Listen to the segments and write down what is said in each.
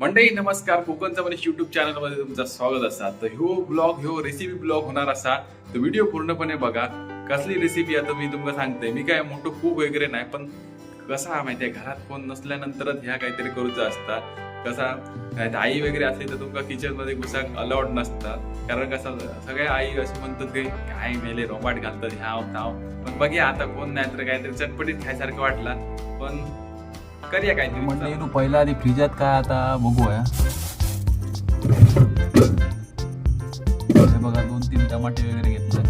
मंडई नमस्कार. कोकणचा मनीष युट्यूब चॅनलमध्ये तुमचं स्वागत असा तर ह्यो ब्लॉग ह्यो रेसिपी ब्लॉग होणार असा. तर व्हिडिओ पूर्णपणे बघा. कसली रेसिपी आता मी तुमका सांगते मी काय मोठं कुक वगैरे नाही पण कसा माहिती आहे घरात कोण नसल्यानंतरच ह्या काहीतरी करूचं असता कसा नाही तर आई वगैरे असली तर तुमका किचनमध्ये घुसाक अलाउड नसता कारण कसं सगळ्या आई असे म्हणतात की काय मेले रोबाट घालतात ह्या ताव पण बघूया आता कोण नाही तर काहीतरी चटपटीत खायसारखं वाटला. पण करूया काहीतरी म्हणजे तू पहिला आधी फ्रीजात काय आता बघूया हे बघा दोन तीन टमाटे वगैरे घेतले.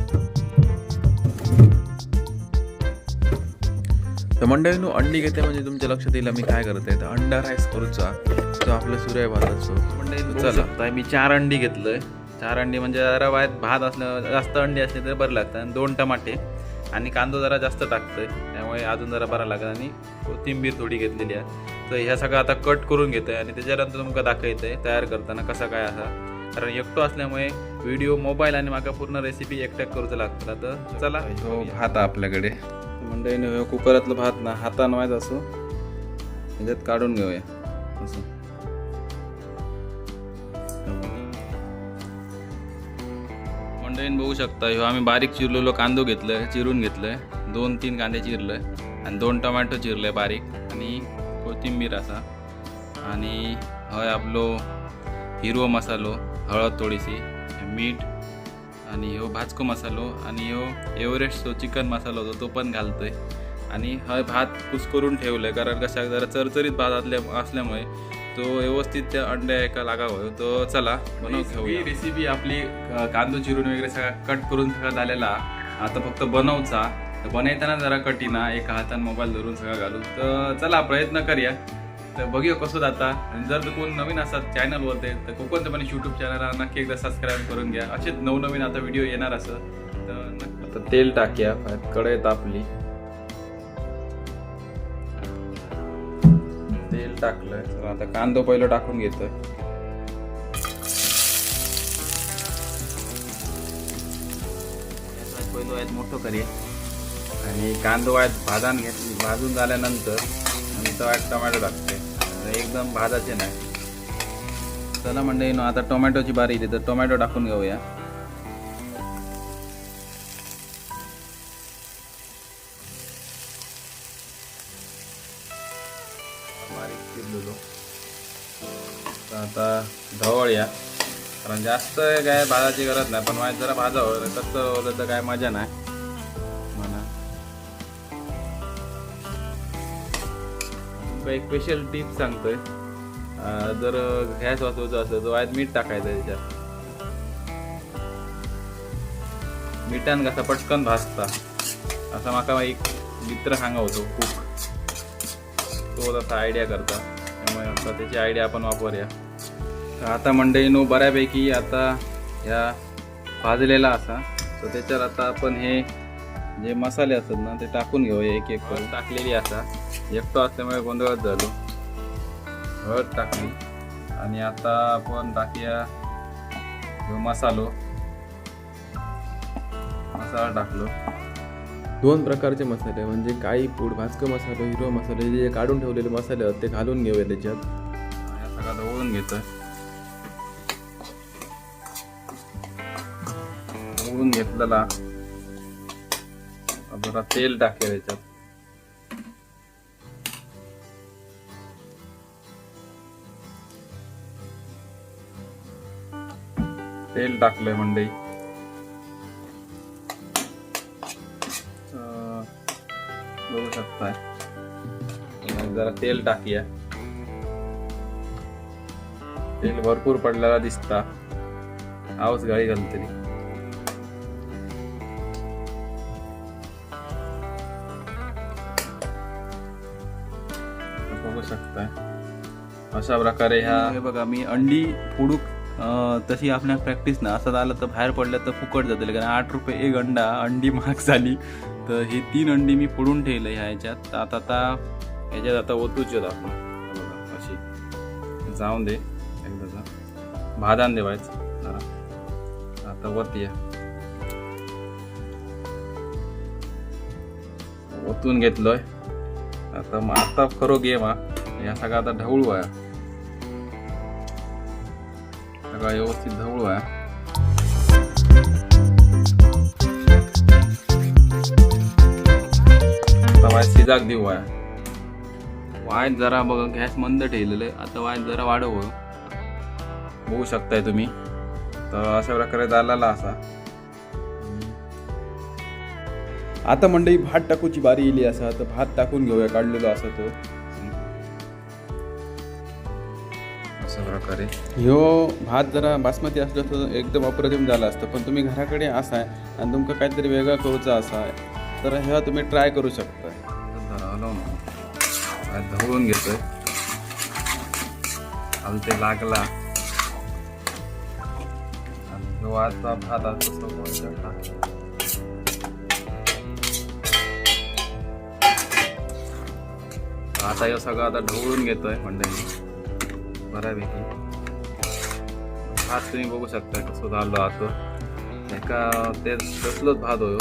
तर मंडळीनो अंडी घेते म्हणजे तुमच्या लक्षात येईल मी काय करते तर अंडा राईस करूचा तो आपल्या सूर्य भाताचो. मंडळी चला. चला मी चार अंडी घेतलंय. चार अंडी म्हणजे जरा वायात भात असलं जास्त अंडी असली तर बरं लागतं. आणि दोन टमाटे. आणि कांदो जरा जास्त टाकतोय. त्यामुळे अजून जरा बरा लागत आणि कोथिंबीर थोडी घेतलेली आहे. तर ह्या सगळं आता कट करून घेतोय आणि त्याच्यानंतर तुमका दाखवतंय तयार करताना कसा काय असा. कारण एकटो असल्यामुळे व्हिडिओ मोबाईल आणि माका पूर्ण रेसिपी एकट्याक करूचं लागतं तर चला. हो भात आपल्याकडे. मंडळीने कुकरातलं भात ना हातानं व्हायचं असो. ह्याच्यात काढून घेऊया. असं. मंडळीने बघू शकता. ह्यो आम्ही बारीक चिरलेलो कांदो घेतलाय चिरून घेतलंय. दोन तीन कांदे चिरलंय आणि दोन टोमॅटो चिरले बारीक. आणि कोथिंबीर असा. आणि हय आपलो हिरवो मसालो हळद थोडीशी मीठ आणि ह्यो भाजको मसालो आणि ह्यो एव्हरेस्टचो चिकन मसालो होतो तो पण घालतोय. आणि हय भात कुस्करून ठेवलंय कारण कशा जरा चरचरीत भात असल्या असल्यामुळे तो व्यवस्थित त्या अंड्या एका लागावं तो चला बनव ही रेसिपी आपली कांदो चिरून वगैरे सगळा कट करून सगळं झालेला. आता फक्त बनवचा. तर बनवताना जरा कठीना एका हाताने मोबाईल धरून सगळं घालून. तर चला प्रयत्न करूया. तर बघूया कसं जाता. आणि जर तर कोण नवीन असतात चॅनलवरती तर कोकणचं पण यूट्यूब चॅनलला नक्की एकदा सबस्क्राईब करून घ्या. असेच नवनवीन आता व्हिडिओ येणार असं. तर आता तेल टाक्या कढई तापली टाकलंय. तर आता कांदो पहिलं टाकून घेतोय. पहिलं आहेत मोठं करी. आणि कांदो आहेत भाजून घेतली भाजून झाल्यानंतर आणि तो आहेत टोमॅटो टाकते एकदम भाजायचे नाही. चला म्हणजे आता टोमॅटोची बारी येते. तर टोमॅटो टाकून घेऊया. बारीक तर आता ढवळ्या कारण जास्त काय भाजायची गरज नाही पण माझ्या जरा भाजावं कसं होतं तर काय मजा नाही. म्हणा. एक स्पेशल टीप सांगतोय. जर गॅस वाचवायचं असेल तर आज मीठ टाकायचं त्याच्यात. मिठान कसा पटकन भाजता. असा माका एक मित्र सांगा होतो खूप तो तसा आयडिया करता. त्यामुळे आता त्याची आयडिया आपण वापरूया. तर आता मंडळीनो बऱ्यापैकी आता ह्या भाजलेला असा तर त्याच्यात आता आपण हे जे मसाले असतात ना ते टाकून घेऊया एक एक करून. टाकलेली असा एकटो असल्यामुळे गोंधळच झालो. हळद टाकली. आणि आता आपण टाकूया मसालो. मसाला टाकलो. दोन प्रकारचे मसाले म्हणजे काही पूड भाजकं मसाला हिरवा मसाला जे काढून ठेवलेले मसाले आहेत ते घालून घेऊया त्याच्यात. आणि ओळून घेतं. ओळून घेतलेला जरा तेल टाकेल याच्यात. तेल टाकलंय मंडई. बघू शकताय जरा तेल टाकूया. तेल भरपूर पडलेला दिसता. आवच गाळी घालतली बघू शकताय अशा प्रकारे ह्या बघा मी अंडी फोडूक तशी आपल्या प्रॅक्टिस ना असं झालं तर बाहेर पडलं तर फुकट जातील. कारण आठ रुपये एक अंडा अंडी महाग झाली. तर हे तीन अंडी मी फोडून ठेवलं ह्या ह्याच्यात. तर आता आता ह्याच्यात आता ओतूच येत आपण. बघा अशी. जाऊन दे एकदा भादान देवायचं जरा. आता या. ओतून घेतलोय. आता मग आता खरो गेम हा या सगळा आता ढवळू आहे सगळं व्यवस्थित ढवळू आहे आता वाय शिजाक देऊ वाय वायत जरा बघा गॅस मंद ठेवलेलं आहे. आता वायत जरा वाढव. बघू शकताय तुम्ही. तर अशा प्रकारे झालेला असा. आता मंडळी भात टाकूची बारी येली असा तर भात टाकून घेऊया. काढलेलो असा तो. अशा प्रकारे. ह्यो भात जरा बासमती असलं तर एकदम अप्रतिम झाला असतं पण तुम्ही घराकडे असाय आणि तुमका काहीतरी वेगळा करूचा असा तर ह्या तुम्ही ट्राय करू शकता जरा हलवून काय ढवळून घेतोय. लागला. आणि जो आजचा भात असतो तो कोणत्या टाक. आता हे सगळं आता ढवळून घेतोय मंडळी. बऱ्यापैकी. भात तुम्ही बघू शकता कसं झालं आता. एका ते तसलोच भात होयो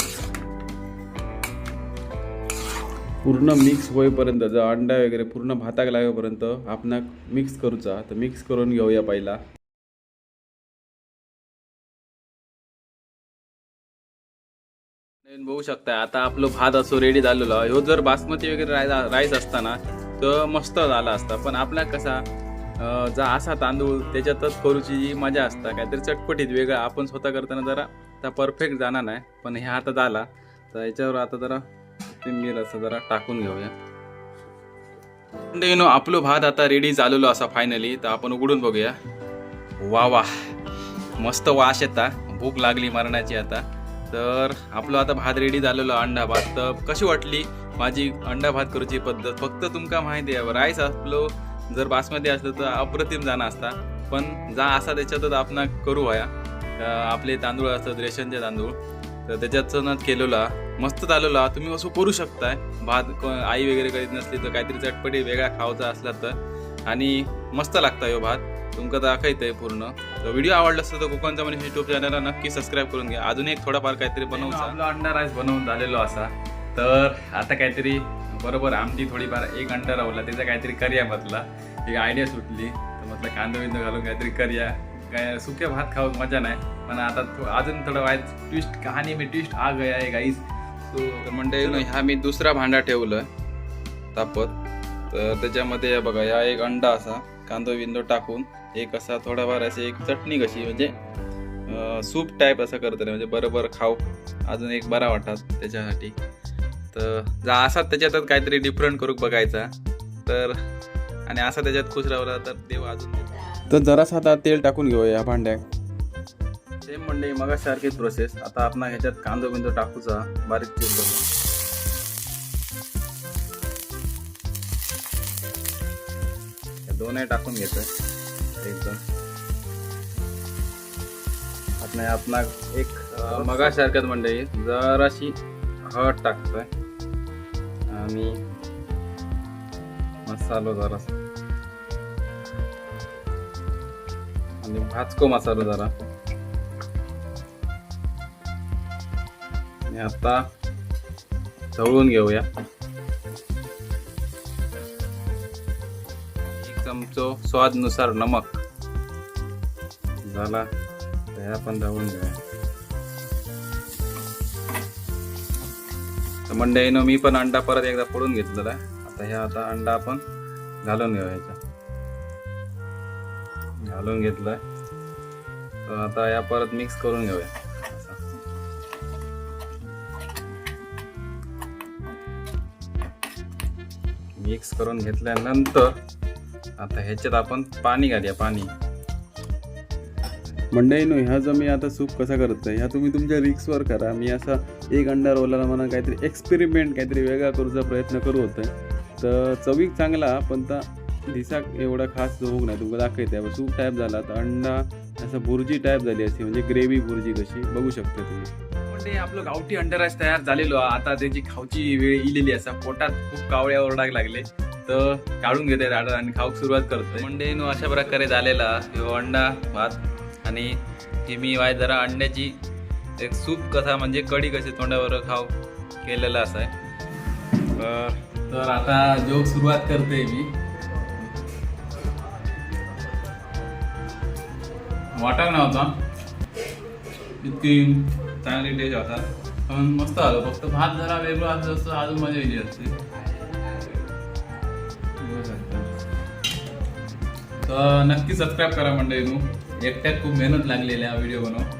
पूर्ण मिक्स होईपर्यंत जर अंडा वगैरे पूर्ण भाताक लागेपर्यंत आपण मिक्स करूचा तर मिक्स करून घेऊया पहिला. बघू शकता आता आपलं भात असो रेडी झालेलो. ह्यो जर बासमती वगैरे राईस असताना तर मस्त झाला असता. पण आपला कसा जा असा तांदूळ त्याच्यातच करूची जी मजा असता काहीतरी चटपटीत वेगळा. आपण स्वतः करताना जरा त्या परफेक्ट जाणार नाही पण हे आता झाला तर याच्यावर आता जरा मीर असं जरा टाकून घेऊया. नो आपलं भात आता रेडी झालेलो असा फायनली तर आपण उघडून बघूया. वा वा. मस्त वास येता. भूक लागली मरणाची आता. तर आपलं आता भात रेडी झालेलो अंडा भात. तर कशी वाटली? माझी अंडा भात करूची पद्धत? फक्त तुमका माहिती आहे राईस आपलं जर बासमती असलं तर अप्रतिम जाणं असता. पण जा असा त्याच्यातच आपण करू वया. आपले तांदूळ असतात रेशनचे तांदूळ. तर त्याच्यातच केलेला मस्त चालवला तुम्ही असं करू शकताय. भात आई वगैरे करीत नसली तर काहीतरी चटपटी वेगळा खावचा असला तर. आणि मस्त लागता हो भात. तुमका आहे पूर्ण. तर व्हिडिओ आवडला असता तर कोकणचा म्हणजे युट्यूब चॅनलला नक्की सबस्क्राईब करून घ्या. अजून एक थोडाफार काहीतरी बनवून आपला अंडा राईस बनवून झालेलो असा. तर आता काहीतरी बरोबर आमटी थोडीफार एक अंडा रावला त्याचा काहीतरी करूया म्हटला. एक आयडिया सुटली. तर म्हटलं कांदा बिंदा घालून काहीतरी करूया. काय सुके भात खाऊन मजा नाही. पण आता अजून थोडं वाईट ट्विस्ट कहाणी मी ट्विस्ट आ गया आहे गाईस सो तर म्हणजे ह्या मी दुसरा भांडा ठेवलं तापत. तर त्याच्यामध्ये बघा या एक अंडा असा कांदो बिंदो टाकून एक असा थोडाफार अशी एक चटणी कशी म्हणजे सूप टाईप असं करतं म्हणजे बरोबर खाऊ. अजून एक बरा वाटतात त्याच्यासाठी. तर जा असा त्याच्यातच काहीतरी डिफरंट करू बघायचा. तर आणि असा त्याच्यात खुश राहिला तर देव अजून. तर जरासा आता तेल टाकून घेऊया या भांड्यात सेम म्हणजे मग सारखीच प्रोसेस आता आपण ह्याच्यात कांदो बिंदो टाकूचा. बारीक चिरलो हे दोनही टाकून घेतोय. एकदम. आपण आपला एक मगासारख्याच म्हणजे जराशी हळद टाकतोय. आणि मसालो जरा. आणि भाजको मसालो जरा. आणि आता ढवळून घेऊया. एक चमचो स्वादनुसार नमक. झाला. तर हे आपण ढवळून घेऊया. तर मंडळीनं मी पण अंडा परत एकदा फोडून घेतलेला आहे. आता ह्या आता अंडा आपण घालून घेऊया ह्याच्यात घालून घेतलाय. तर आता या परत मिक्स करून घेऊया. मिक्स करून घेतल्यानंतर आता ह्याच्यात आपण पाणी घालूया पाणी. मंडळी नो ह्या जो मी आता सूप कसा करतोय ह्या तुम्ही तुमच्या रिक्सवर करा. मी असा एक अंडा रोलाला म्हणा काहीतरी एक्सपेरिमेंट काहीतरी वेगळा करूचा प्रयत्न करू होतोय. तर चवीक चांगला पण तर दिसाक एवढा खास होऊक नाही तुमका दाखवते. सूप टाईप झाला तर अंडा असं भुर्जी टाईप झाली अशी म्हणजे ग्रेव्ही भुर्जी कशी बघू शकता तुम्ही. म्हणजे आपलं गावठी अंडा राईस तयार झालेलो आता त्याची खाऊची वेळ इलेली असा पोटात खूप कावळ्या ओरडाक लागले. तर काढून घेते अंडा आणि खाऊक सुरुवात करतो म्हणजे अशा प्रकारे झालेला अंडा भात आणि ही मी वाय जरा अंड्याची एक सूप कसा म्हणजे कढी कशी तोंडावर खाऊ केलेला असा आहे. तर आता जोक सुरुवात करते मी. वाटाणा नव्हता इतकी चांगली टेस्ट होता. पण मस्त आलो. फक्त भात जरा वेगळं असं असतं अजून मजा येईल असते. तर नक्की सबस्क्राईब करा मंडळी नू एकट्यात खूप मेहनत लागलेली हा व्हिडिओ बनव.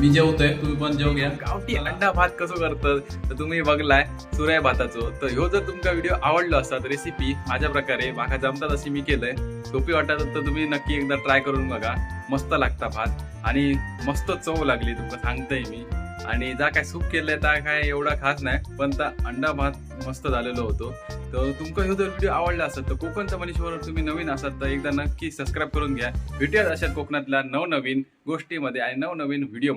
मी जेवतोय तुम्ही पण जेव घ्या. गावठी अंडा भात कसं करतात तर तुम्ही बघलाय सुराय भाताचो. तर ह्यो जर तुमका व्हिडिओ आवडलो असता रेसिपी माझ्या प्रकारे माका जमतात अशी मी केलंय. सोपी वाटत तर तुम्ही नक्की एकदा ट्राय करून बघा. मस्त लागता भात. आणि मस्त चव लागली तुमका सांगतोय मी. आणि जा काय सूप केलंय ता काय एवढा खास नाही. पण ता अंडा भात मस्त झालेलो होतो. तर तुमका ह्यो जर व्हिडिओ आवडला असेल तर कोकणचा मनीषवर तुम्ही नवीन असाल तर एकदा नक्की सबस्क्राईब करून घ्या. भेटूयात अशा कोकणातल्या नवनवीन गोष्टीमध्ये आणि नवनवीन व्हिडिओमध्ये